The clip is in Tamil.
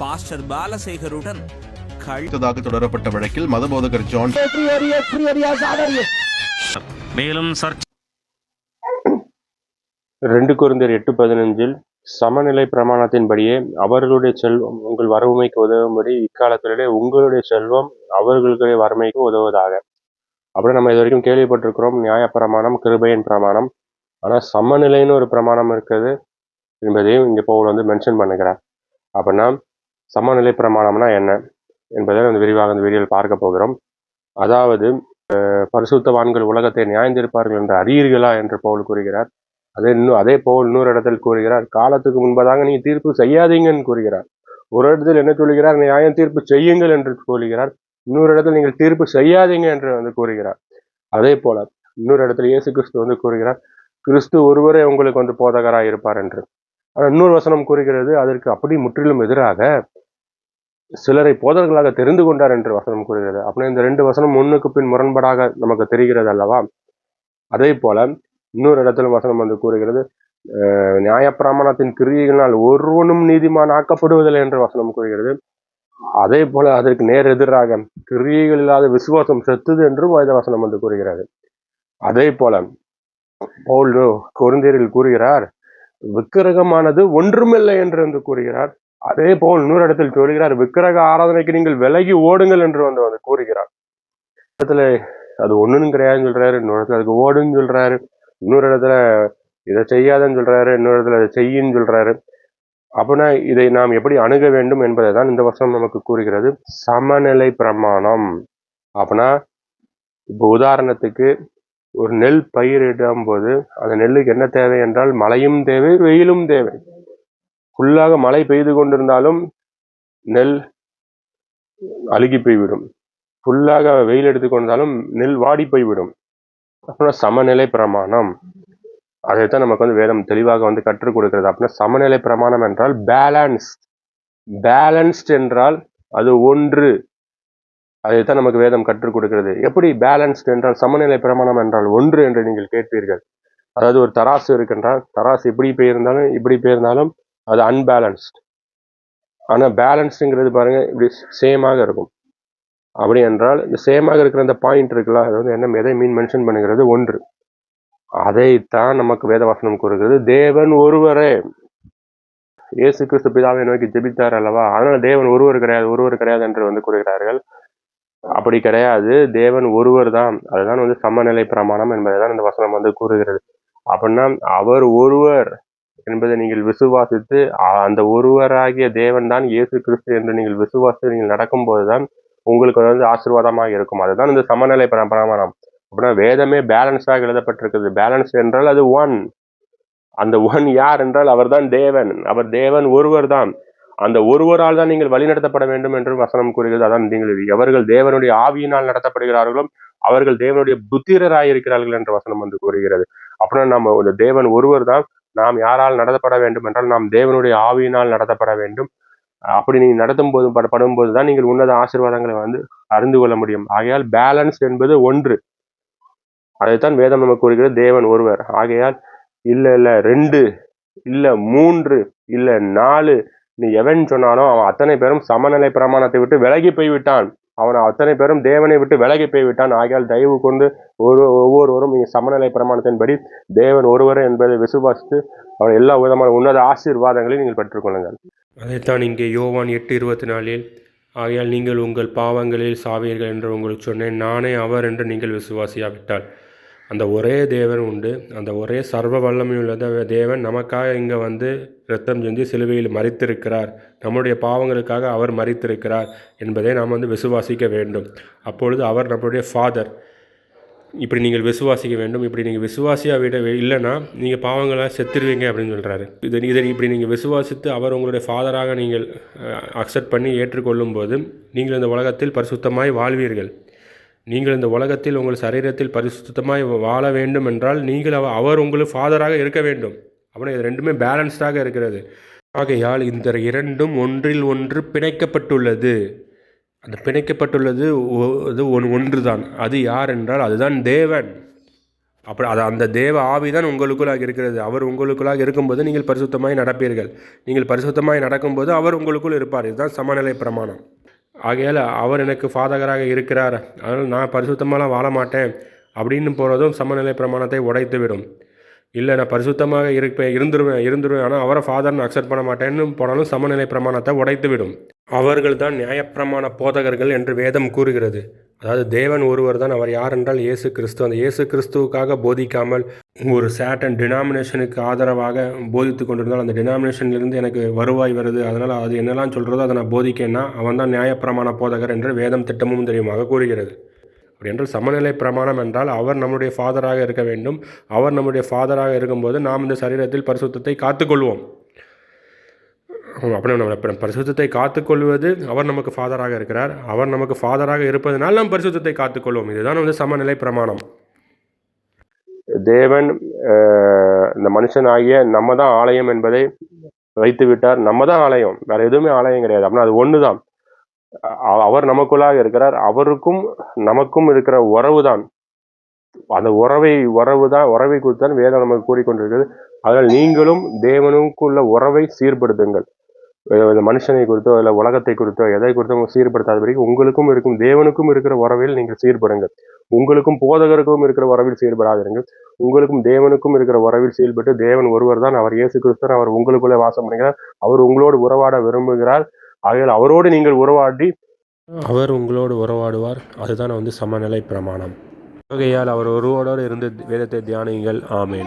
பாஸ்டர் பாலசேகருடன் தொடரப்பட்ட வழக்கில் மதபோதகர் ஜான் மேலும் ரெண்டு குருந்தர் எட்டு பதினஞ்சில் சமநிலை பிரமாணத்தின்படியே அவர்களுடைய செல்வம் உங்கள் வறுமைக்கு உதவும்படி இக்காலத்திலே உங்களுடைய செல்வம் அவர்களுடைய வறுமைக்கு உதவுவதாக. அப்படி நம்ம இது வரைக்கும் கேள்விப்பட்டிருக்கிறோம் நியாயப்பிரமாணம் கிருபையின் பிரமாணம். ஆனால் சமநிலைன்னு ஒரு பிரமாணம் இருக்குது. என்பதையும் இங்கே பவுல் வந்து மென்ஷன் பண்ணுகிறார். அப்படின்னா சமநிலை பிரமாணம்னா என்ன என்பதை வந்து விரிவாக அந்த வீடியோவில் பார்க்க போகிறோம். அதாவது பரிசுத்தவான்கள் உலகத்தை நியாயந்திருப்பார்கள் என்று அறியீர்களா என்று பவுல் கூறுகிறார். அதே இன்னும் அதே போல் இன்னொரு இடத்தில் கூறுகிறார் காலத்துக்கு முன்பதாக நீ தீர்ப்பு செய்யாதீங்கன்னு கூறுகிறார். ஒரு இடத்தில் என்ன சொல்லுகிறார் நியாயம் தீர்ப்பு செய்யுங்கள் என்று கூறுகிறார் இன்னொரு இடத்தில் நீங்கள் தீர்ப்பு செய்யாதீங்க என்று வந்து கூறுகிறார். அதே போல இன்னொரு இடத்துல இயேசு கிறிஸ்து வந்து கூறுகிறார் கிறிஸ்து ஒருவரே உங்களுக்கு வந்து போதகராக இருப்பார் என்று. ஆனால் இன்னொரு வசனம் கூறுகிறது அதற்கு அப்படி முற்றிலும் எதிராக சிலரை போதர்களாக தெரிந்து கொண்டார் என்று வசனம் கூறுகிறது. அப்படின்னா இந்த ரெண்டு வசனம் முன்னுக்கு பின் முரண்பாடாக நமக்கு தெரிகிறது அல்லவா? அதே போல இன்னொரு இடத்துல வசனம் வந்து கூறுகிறது அஹ், நியாயப்பிரமாணத்தின் கிரியைகளினால் ஒருவனும் நீதிமான் ஆக்கப்படுவதில்லை என்று வசனம் கூறுகிறது. அதே போல அதற்கு நேர் எதிராக கிரியைகள் இல்லாத விசுவாசம் செத்துது என்றும் வேத வசனம் வந்து கூறுகிறது. அதே போல பவுல் கொருந்தேரில் கூறுகிறார் விக்கிரகமானது ஒன்றுமில்லை என்று வந்து கூறுகிறார். அதே போல் இன்னொரு இடத்தில் சொல்கிறார் விக்கிரக ஆராதனைக்கு நீங்கள் விலகி ஓடுங்கள் என்று வந்து வந்து கூறுகிறார். இடத்துல அது ஒண்ணுன்னு கிடையாதுன்னு சொல்றாரு இன்னொரு இடத்துல அதுக்கு ஓடுன்னு சொல்றாரு இன்னொரு இடத்துல இதை செய்யாதன்னு சொல்றாரு இன்னொரு இடத்துல அதை செய்யின்னு சொல்றாரு. அப்படின்னா இதை நாம் எப்படி அணுக வேண்டும் என்பதை தான் இந்த வருஷம் நமக்கு கூறுகிறது. சமநிலை பிரமாணம். அப்படின்னா இப்போ உதாரணத்துக்கு ஒரு நெல் பயிரிடும் போது அந்த நெல்லுக்கு என்ன தேவை என்றால் மழையும் தேவை வெயிலும் தேவை. ஃபுல்லாக மழை பெய்து கொண்டிருந்தாலும் நெல் அழுகி போய்விடும். ஃபுல்லாக வெயில் எடுத்துக்கொண்டாலும் நெல் வாடி போய்விடும். அப்புறம் சமநிலை பிரமாணம். அதைத்தான் நமக்கு வந்து வேதம் தெளிவாக வந்து கற்றுக் கொடுக்கிறது. அப்படின்னா சமநிலை பிரமாணம் என்றால் பேலன்ஸ்ட் பேலன்ஸ்ட் என்றால் அது ஒன்று. அதைத்தான் நமக்கு வேதம் கற்றுக் கொடுக்கிறது. எப்படி பேலன்ஸ்ட் என்றால் சமநிலை பிரமாணம் என்றால் ஒன்று என்று நீங்கள் கேட்பீர்கள். அதாவது ஒரு தராசு இருக்கின்றால் தராசு இப்படி போயிருந்தாலும் இப்படி போயிருந்தாலும் அது அன்பேலன்ஸ்ட் ஆனால் பேலன்ஸ்டுங்கிறது பாருங்க இப்படி சேமாக இருக்கும். அப்படி என்றால் இந்த சேமாக இருக்கிற அந்த பாயிண்ட் இருக்குல்ல அது வந்து என்ன எதை மீன் மென்ஷன் பண்ணுகிறது? ஒன்று. அதைத்தான் நமக்கு வேதவாசனம் கூறுகிறது. தேவன் ஒருவரே. இயேசு கிறிஸ்து பிதாவை நோக்கி ஜெபித்தார் அல்லவா? அதனால தேவன் ஒருவர் கிடையாது ஒருவர் கிடையாது என்று வந்து கூறுகிறார்கள். அப்படி கிடையாது. தேவன் ஒருவர் தான். அதுதான் வந்து சமநிலை பிரமாணம் என்பதை தான் இந்த வசனம் வந்து கூறுகிறது. அப்படின்னா அவர் ஒருவர். என்பதை நீங்கள் விசுவாசித்து அந்த ஒருவராகிய தேவன் தான் இயேசு கிறிஸ்து என்று நீங்கள் விசுவாசித்து நீங்கள் நடக்கும்போது தான் உங்களுக்கு அது வந்து ஆசீர்வாதமாக இருக்கும். அதுதான் இந்த சமநிலை பிரமாணம். அப்படின்னா வேதமே பேலன்ஸாக எழுதப்பட்டிருக்குது. பேலன்ஸ் என்றால் அது ஒன். அந்த ஒன் யார் என்றால் அவர்தான் தேவன். அவர் தேவன் ஒருவர் தான் அந்த ஒருவரால் தான் நீங்கள் வழிநடத்தப்பட வேண்டும் என்று வசனம் கூறுகிறது. அதான் நீங்கள் எவர்கள் தேவனுடைய ஆவியினால் நடத்தப்படுகிறார்களோ அவர்கள் தேவனுடைய புத்திரராயிருக்கிறார்கள் என்ற வசனம் வந்து கூறுகிறது. அப்படின்னா நம்ம இந்த தேவன் ஒருவர் தான் நாம் யாரால் நடத்தப்பட வேண்டும் என்றால் நாம் தேவனுடைய ஆவியினால் நடத்தப்பட வேண்டும். அப்படி நீங்கள் நடத்தும் போது பட- படும்போது தான் நீங்கள் உன்னத ஆசீர்வாதங்களை வந்து அறிந்து கொள்ள முடியும். ஆகையால் பேலன்ஸ் என்பது ஒன்று. அதைத்தான் வேதம் நமக்கு கூறுகிறது தேவன் ஒருவர். ஆகையால் இல்லை இல்லை ரெண்டு இல்லை மூன்று இல்லை நாலு நீ எவன் சொன்னாலும் அவன் அத்தனை பேரும் சமநிலை பிரமாணத்தை விட்டு விலகி போய்விட்டான். அவன் அத்தனை பேரும் தேவனை விட்டு விலகி போய்விட்டான். ஆகையால் தயவு கொண்டு ஒரு ஒவ்வொருவரும் நீங்கள் சமநிலை பிரமாணத்தின்படி தேவன் ஒருவர் என்பதை விசுவாசித்து அவர் எல்லா விதமான உன்னத ஆசீர்வாதங்களையும் நீங்கள் பெற்றுக்கொள்ளுங்கள். அதைத்தான் இங்கே யோவான் எட்டு இருபத்தி நாலில் ஆகையால் நீங்கள் உங்கள் பாவங்களில் சாவீர்கள் என்று உங்களுக்கு சொன்னேன். நானே அவர் என்று நீங்கள் விசுவாசியாவிட்டால் அந்த ஒரே தேவன் உண்டு. அந்த ஒரே சர்வ வல்லமையுள்ள தேவன் நமக்காக இங்கே வந்து ரத்தம் செஞ்சு சிலுவையில் மறித்திருக்கிறார் நம்முடைய பாவங்களுக்காக அவர் மறித்திருக்கிறார் என்பதை நாம் வந்து விசுவாசிக்க வேண்டும். அப்பொழுது அவர் நம்முடைய ஃபாதர் இப்படி நீங்கள் விசுவாசிக்க வேண்டும். இப்படி நீங்கள் விசுவாசியாக விட இல்லைன்னா நீங்கள் பாவங்களாக செத்துருவீங்க அப்படின்னு சொல்கிறாரு இது இதை இப்படி நீங்கள் விசுவாசித்து அவர் உங்களுடைய ஃபாதராக நீங்கள் அக்செப்ட் பண்ணி ஏற்றுக்கொள்ளும் போது நீங்கள் இந்த உலகத்தில் பரிசுத்தமாய் வாழ்வீர்கள். நீங்கள் இந்த உலகத்தில் உங்கள் சரீரத்தில் பரிசுத்தமாய் வாழ வேண்டும் என்றால் நீங்கள் அவ- அவர் உங்களுக்கு ஃபாதராக இருக்க வேண்டும். அப்படின்னா இது ரெண்டுமே பேலன்ஸ்டாக இருக்கிறது. ஆகையால் இந்த இரண்டும் ஒன்றில் ஒன்று பிணைக்கப்பட்டுள்ளது. அந்த பிணைக்கப்பட்டுள்ளது அது ஒன் ஒன்று தான் அது யார் என்றால் அதுதான் தேவன். அப்படி அது அந்த தேவ ஆவிதான் உங்களுக்குள்ளாக இருக்கிறது. அவர் உங்களுக்குள்ளாக இருக்கும்போது நீங்கள் பரிசுத்தமாய் நடப்பீர்கள். நீங்கள் பரிசுத்தமாய் நடக்கும்போது அவர் உங்களுக்குள் இருப்பார். இதுதான் சமநிலை பிரமாணம். ஆகையால் அவர் எனக்கு ஃபாதகராக இருக்கிறார். அதனால் நான் பரிசுத்தமாலாம் வாழ மாட்டேன் அப்படின்னு போகிறதும் சமநிலை பிரமாணத்தை உடைத்து விடும் இல்லை நான் பரிசுத்தமாக இருப்பேன் இருந்துருவேன் இருந்துருவேன். ஆனால் அவரை ஃபாதர்னு அக்செப்ட் பண்ண மாட்டேன்னு போனாலும் சமநிலை பிரமாணத்தை உடைத்து விடும் அவர்கள் தான் நியாயப்பிரமாண போதகர்கள் என்று வேதம் கூறுகிறது. அதாவது தேவன் ஒருவர் தான் அவர் யார் என்றால் இயேசு கிறிஸ்து. அந்த இயேசு கிறிஸ்துவுக்காக போதிக்காமல் ஒரு சேட்டன் டினாமினேஷனுக்கு ஆதரவாக போதித்து கொண்டிருந்தால் அந்த டினாமினேஷன்லேருந்து எனக்கு வருவாய் வருது. அதனால் அது என்னெல்லாம் சொல்கிறதோ அதை நான் போதிக்கேன்னா அவன் தான் நியாயப்பிரமாண போதகர் என்று வேதம் திட்டமும் தெரியுமாக கூறுகிறது. அப்படி என்றால் சமநிலை பிரமாணம் என்றால் அவர் நம்முடைய ஃபாதராக இருக்க வேண்டும். அவர் நம்முடைய ஃபாதராக இருக்கும்போது நாம் இந்த சரீரத்தில் பரிசுத்தத்தை காத்துக்கொள்வோம். அப்படி நம்ம பரிசுத்தத்தை காத்துக்கொள்வது அவர் நமக்கு ஃபாதராக இருக்கிறார். அவர் நமக்கு ஃபாதராக இருப்பதனால் நாம் பரிசுத்தத்தை காத்துக்கொள்வோம். இதுதான் வந்து சமநிலை பிரமாணம். தேவன் இந்த மனுஷனாகிய நம்ம தான் ஆலயம் என்பதை வைத்து விட்டார் நம்ம தான் ஆலயம். வேற எதுவுமே ஆலயம் கிடையாது. அப்படின்னா அது ஒன்று தான் அவர் நமக்குள்ளாக இருக்கிறார். அவருக்கும் நமக்கும் இருக்கிற உறவு தான் அந்த உறவை உறவு தான் உறவை குறித்து தான் வேதம் நமக்கு கூறிக்கொண்டிருக்கிறது. அதனால் நீங்களும் தேவனுக்குள்ள உறவை சீர்படுத்துங்கள். இந்த மனுஷனை குறித்தோ இல்லை உலகத்தை குறித்தோ எதை குறித்தோ சீர்படுத்தாதபடி உங்களுக்கும் இருக்கும் தேவனுக்கும் இருக்கிற உறவில் நீங்கள் சீர்படுங்கள். உங்களுக்கும் போதகருக்கும் இருக்கிற உறவில் சீர்படாதிருங்கள். உங்களுக்கும் தேவனுக்கும் இருக்கிற உறவில் செயல்பட்டு தேவன் ஒருவர் தான் அவர் இயேசு கிறிஸ்தர் அவர் உங்களுக்குள்ளே வாசம் பண்ணுகிறார். அவர் உங்களோடு உறவாட விரும்புகிறார். ஆகையால் அவரோடு நீங்கள் உறவாடி அவர் உங்களோடு உறவாடுவார். அதுதான் வந்து சமநிலை பிரமாணம். ஆகையால் அவர் ஒருவரோடு இருந்து வேதத்தை தியானிங்கள் ஆமேன்.